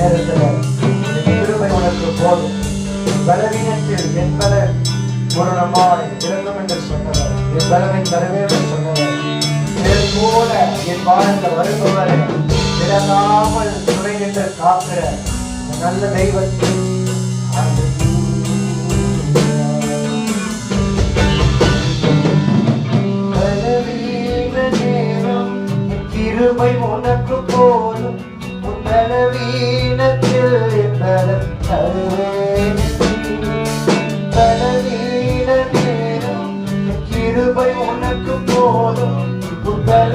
நேரத்தில் கிருமை உனக்கு போதும் பலவீனத்தில் என் பல முரணமாய் விளங்கும் என்று சொன்னவர் என் பலவின் வரவே என்று சொன்னவர் இதன் போல என் வாழ்ந்த வருபவரை விலகாமல் துணை நின்று காக்கிற நல்ல தெய்வத்தை உனக்கு போதும் பலவீனத்தில் பலம் தருவேன் பலவீன நேரம் கிருபை உனக்கு போதும். பல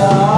star